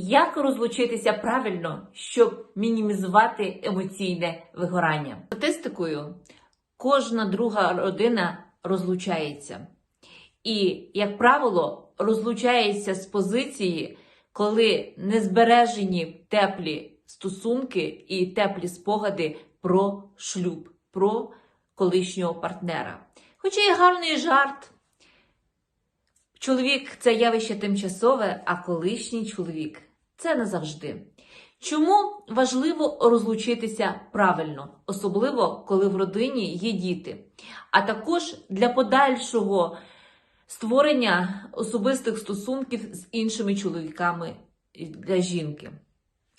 Як розлучитися правильно, щоб мінімізувати емоційне вигорання? Статистикою кожна друга родина розлучається. І, як правило, розлучається з позиції, коли не збережені теплі стосунки і теплі спогади про шлюб, про колишнього партнера. Хоча є гарний жарт. Чоловік це явище тимчасове, а колишній чоловік це назавжди. Чому важливо розлучитися правильно, особливо коли в родині є діти, а також для подальшого створення особистих стосунків з іншими чоловіками для жінки.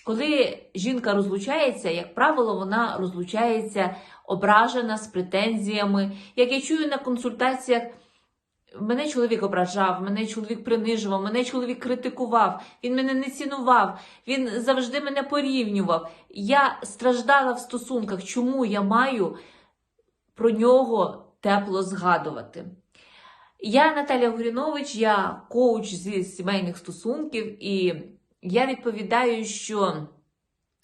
Коли жінка розлучається, як правило, вона розлучається ображена з претензіями. Як я чую на консультаціях, мене чоловік ображав, мене чоловік принижував, мене чоловік критикував, він мене не цінував, він завжди мене порівнював. Я страждала в стосунках, чому я маю про нього тепло згадувати. Я Наталя Горінович, я коуч зі сімейних стосунків, і я відповідаю, що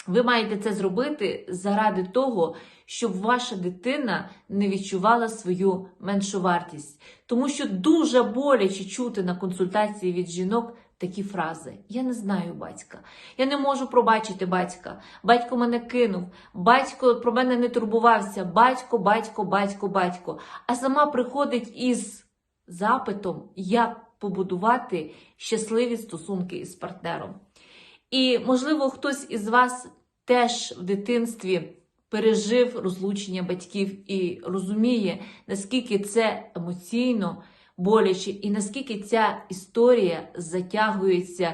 ви маєте це зробити заради того, щоб ваша дитина не відчувала свою меншовартість. Тому що дуже боляче чути на консультації від жінок такі фрази: Я не знаю батька, я не можу пробачити батька. Батько мене кинув, батько про мене не турбувався, батько, батько, батько, батько. А сама приходить із запитом, як побудувати щасливі стосунки із партнером. І, можливо, хтось із вас теж в дитинстві пережив розлучення батьків і розуміє, наскільки це емоційно боляче, і наскільки ця історія затягується,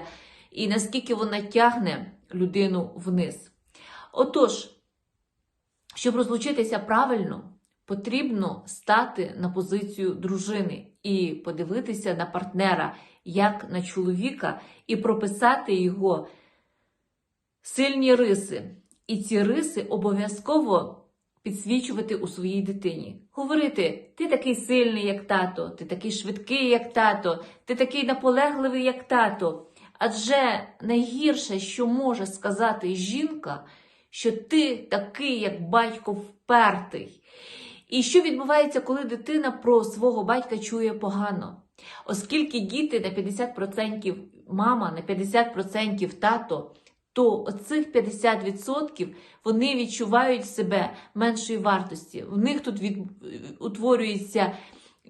і наскільки вона тягне людину вниз. Отож, щоб розлучитися правильно, потрібно стати на позицію дружини і подивитися на партнера як на чоловіка, і прописати його сильні риси. І ці риси обов'язково підсвічувати у своїй дитині. Говорити: ти такий сильний, як тато, ти такий швидкий, як тато, ти такий наполегливий, як тато. Адже найгірше, що може сказати жінка, що ти такий, як батько впертий. І що відбувається, коли дитина про свого батька чує погано? Оскільки діти на 50% мама, на 50% тато, то оцих 50% вони відчувають себе меншої вартості. В них тут від, утворюється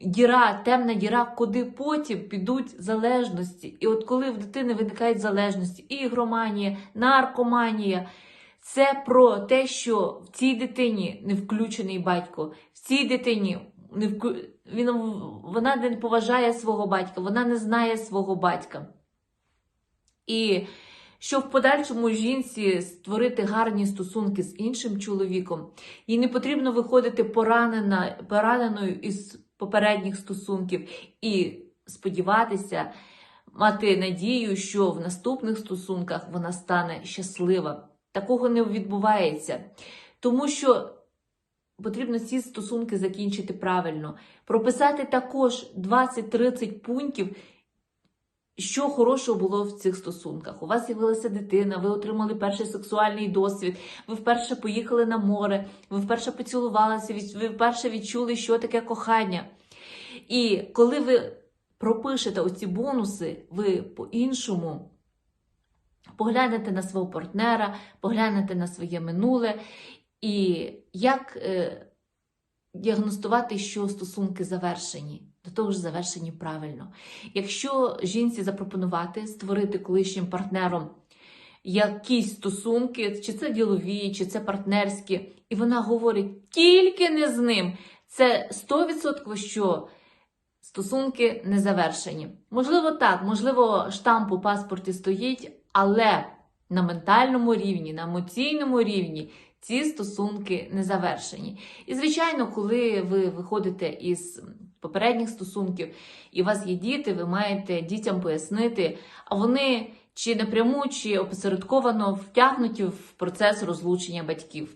діра, темна діра, куди потім підуть залежності. І от коли в дитини виникають залежності, ігроманія, наркоманія, це про те, що в цій дитині не включений батько, в цій дитині не вку... він, вона не поважає свого батька, вона не знає свого батька. І щоб в подальшому жінці створити гарні стосунки з іншим чоловіком, їй не потрібно виходити поранена, пораненою із попередніх стосунків і сподіватися, мати надію, що в наступних стосунках вона стане щаслива. Такого не відбувається. Тому що потрібно ці стосунки закінчити правильно, прописати також 20-30 пунктів, що хорошого було в цих стосунках. У вас з'явилася дитина, ви отримали перший сексуальний досвід, ви вперше поїхали на море, ви вперше поцілувалися, ви вперше відчули, що таке кохання. І коли ви пропишете оці бонуси, ви по-іншому поглянете на свого партнера, поглянете на своє минуле, і як е, діагностувати, що стосунки завершені. До того ж, завершені правильно. Якщо жінці запропонувати створити колишнім партнером якісь стосунки, чи це ділові, чи це партнерські, і вона говорить тільки не з ним, це 100% що стосунки не завершені. Можливо, так, можливо, штамп у паспорті стоїть, але на ментальному рівні, на емоційному рівні ці стосунки не завершені. І, звичайно, коли ви виходите із попередніх стосунків, і у вас є діти, ви маєте дітям пояснити, а вони чи напряму, чи опосередковано втягнуті в процес розлучення батьків.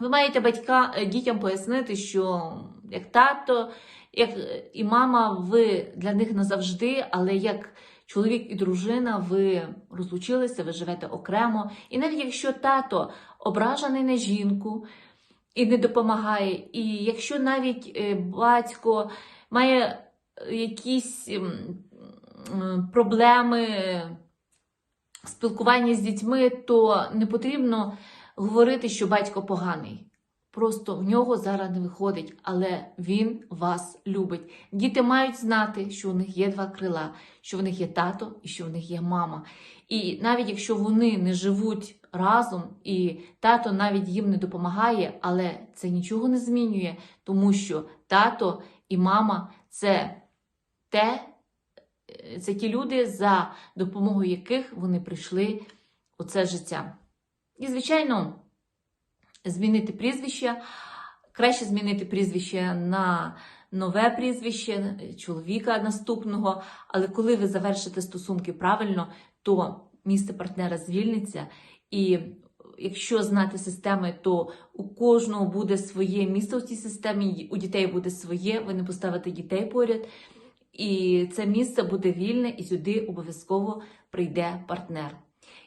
Ви маєте батька, дітям пояснити, що як тато, як і мама, ви для них назавжди, але як чоловік і дружина, ви розлучилися, ви живете окремо. І навіть якщо тато ображений на жінку і не допомагає, і якщо навіть е, батько має е, якісь проблеми спілкування з дітьми, то не потрібно говорити, що батько поганий. Просто в нього зараз не виходить, але він вас любить. Діти мають знати, що у них є два крила, що в них є тато і що в них є мама. І навіть якщо вони не живуть разом, і тато навіть їм не допомагає, але це нічого не змінює, тому що тато і мама це те, е, це ті люди, за допомогою яких вони прийшли у це життя. І, звичайно, змінити прізвище. Краще змінити прізвище на нове прізвище чоловіка наступного. Але коли ви завершите стосунки правильно, то місце партнера звільниться. І якщо знати системи, то у кожного буде своє місце у цій системі, у дітей буде своє, ви не поставите дітей поряд. І це місце буде вільне, і сюди обов'язково прийде партнер.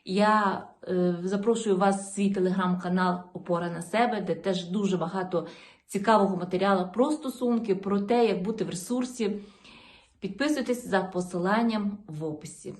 Я е, запрошую вас в свій телеграм-канал Опора на себе, де теж дуже багато цікавого матеріалу про стосунки, про те, як бути в ресурсі. Підписуйтесь за посиланням в описі.